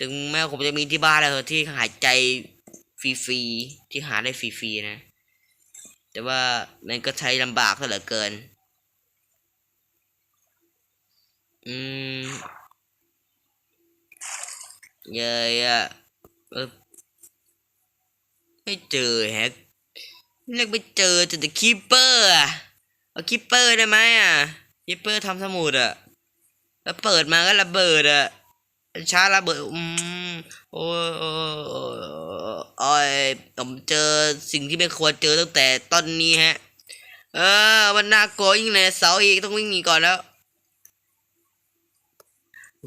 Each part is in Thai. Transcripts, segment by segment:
ถึงแม้ผมจะมีที่บ้านแล้วเถอะที่หายใจฟรีๆที่หาได้ฟรีๆนะ แต่ว่ามันก็ใช้ลำบากซะเหลือเกิน อืมเยยอะเออไม่เจอแฮะเรียกไม่เจอเจอแต่คีปเปอร์อะเอาคีปเปอร์ได้ไหมอะคีปเปอร์ทำสมุดอะ แล้วเปิดมาก็ระเบิดอะ ช้าระเบิดอืมโอ้ยโอ้ยโอ้ยผมเจอสิ่งที่ไม่ควรเจอตั้งแต่ตอนนี้ฮะ เออ มันน่ากลัวยิ่งเลยเสาอีกต้องวิ่งหนีก่อนแล้วเอ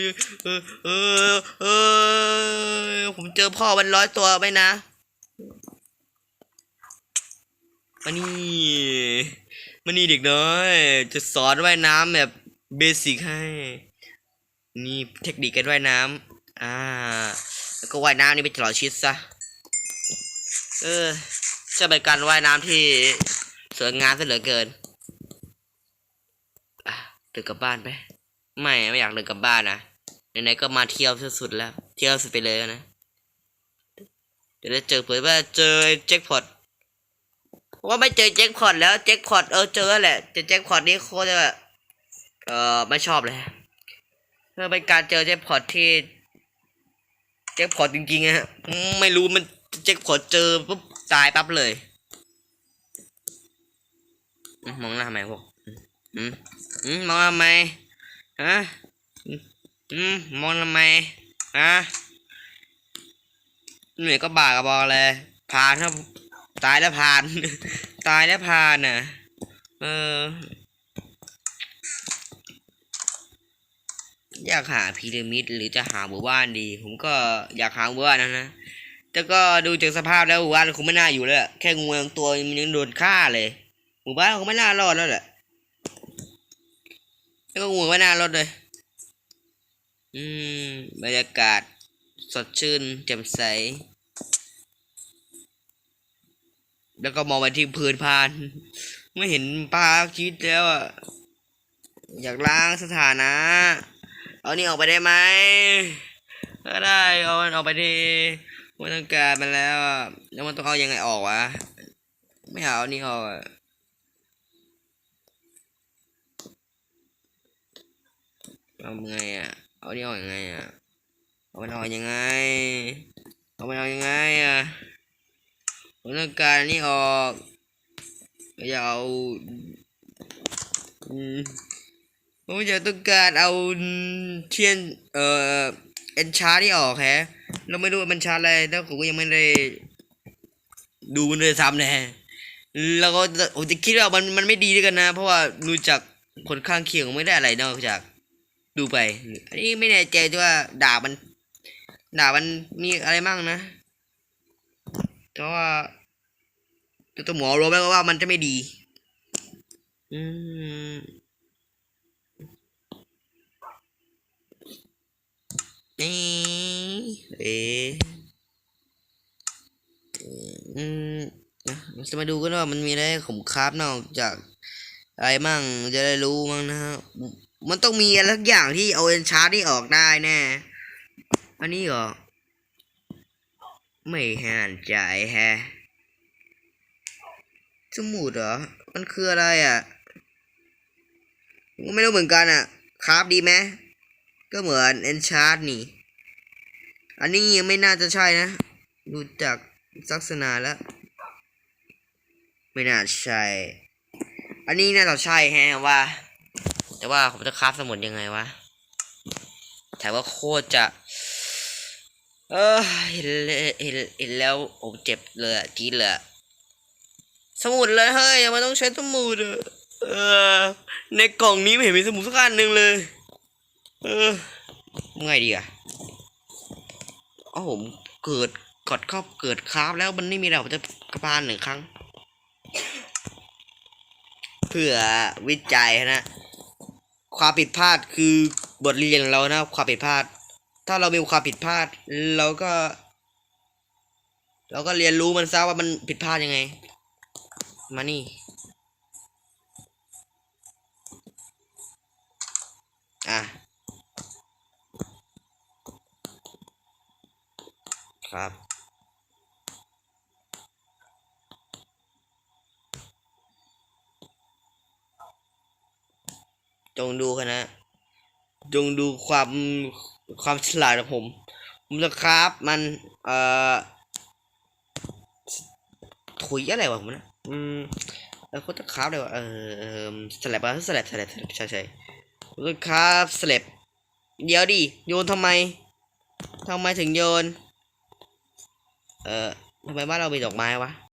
ยเออเออเออผมเจอพ่อมันร้อยตัวไหมนะมานี่มานี่เด็กน้อย จะสอนว่ายน้ำแบบเบสิกให้ นี่เทคนิคการว่ายน้ำอ่า แล้วก็ว่ายน้ำนี่ไปตลอดชีวิตซะ เออจะเป็นการว่ายน้ำที่สวยงามซะเหลือเกินอะเดินกลับบ้านไป ไม่ไม่อยากเดินกลับบ้านนะไหนๆก็มาเที่ยวสุดๆแล้ว เที่ยวสุดไปเลยนะเดี๋ยวจะเจอเผื่อว่าเจอแจ็คพอตว่าไม่เจอแจ็คพอตแล้วแจ็คพอตเออเจอแหละแต่แจ็คพอตนี่โคตรจะเออไม่ชอบเลย พื่อเป็นการเจอแจ็คพอตที่แจ็คพอตจริงๆอะฮะไม่รู้มันแจ็คพอตเจอปุ๊บตายปั๊บเลยมองหน้าทำไมพวกอืมอืมมองทำไมฮะอืมอืมองทำไมฮะเหนื่อยก็บ่ากระบอกเลยผ่านครับตายแล้วผ่าน ตายแล้วผ่านน่ะ เออ อยากหาพีระมิดหรือจะหาหมู่บ้านดี ผมก็อยากหาหมู่บ้านนะนะ แต่ก็ดูจากสภาพแล้วหมู่บ้านคงไม่น่าอยู่แล้ว แค่งูบางตัวมันยังโดนฆ่าเลย หมู่บ้านคงไม่น่ารอดแล้วแหละ แล้วก็งูไม่น่ารอดเลย อืม บรรยากาศ สดชื่นแจ่มใส แล้วก็มองไปที่พื้นพาน ไม่เห็นปลาคิดแล้วอะอยากล้างสถานะ เอานี่ออกไปได้ไหมก็ได้เอามันออกไปทีไม่ต้องการมันแล้วแล้วมันต้องเอายังไงออกวะไม่เอานี่ออกเอาไงอะเอานี่ออกยังไงอะเอามันออกยังไงเอามันออกยังไงอะผมต้องการนี่ออกอย่าเอาอืม ผมจะต้องการเอาเทียนเอ่อเอ็นชาร์ที่ออกแฮะเราไม่รู้ว่ามันชาร์อะไรแล้วผมก็ยังไม่ได้ ดูมันเลยซ้ำนะฮะแล้วก็ผมจะคิดว่ามันมันไม่ดีด้วยกันนะ เพราะว่าดูจากผลข้างเคียงไม่ได้อะไรนอกจาก ดูไป อันนี้ไม่แน่ใจด้วยว่าด่ามัน ด่ามันมีอะไรบ้างนะแต่ว่าตัวหมอรู้ไหมว่ามันจะไม่ดี อืม เอ๊ะอืมนะจะมาดูกันว่ามันมีอะไรให้ผมคราฟนอกจากอะไรมั่งจะได้รู้มั่งนะฮะมันต้องมีอะไรสักอย่างที่เอาเอนชาร์นี่ออกได้แน่ อันนี้เหรอ ไม่ห่านใจแฮะ สมุดเหรอ มันคืออะไรอะผมก็ไม่รู้เหมือนกันอะ คราฟดีไหม ก็เหมือนเอนชาร์ดนี่ อันนี้ยังไม่น่าจะใช่นะ ดูจากลักษณะแล้ว ไม่น่าใช่ อันนี้น่าจะใช่แฮะว่า แต่ว่าผมจะคราฟสมุดยังไงวะแต่ว่าโคตรจะ เออเห็นเห็นเห็นแล้วผมเจ็บเลยจีดเลยสมุดเลยเฮ้ยทำไมต้องใช้สมุดเออในกล่องนี้ไม่เห็นมีสมุดสักอันหนึ่งเลย เออไงดีอะอ้าผมเกิดกดเข้าเกิดคราฟแล้วมันไม่มีเราจะกระพานหนึ่งครั้ง เพื่อวิจัยนะ ความผิดพลาดคือบทเรียนของเรานะความผิดพลาด ถ้าเรามีความผิดพลาดเราก็ เราก็เรียนรู้มันซะว่ามันผิดพลาดยังไง มานี่อะ ครับ จงดูกันะจงดูความความฉลาดของผม ผมจะคราฟมันเอ่อถุยอะไรวะผมนะอืมแล้วก็จะคราฟอะไรวะเออสลับอะสลับสลับสลับใช่ใช่ผมจะคราฟสลับเดี๋ยวดิโยนทำไมทำไมถึงโยน เออทำไมบ้านเรามีดอกไม้วะ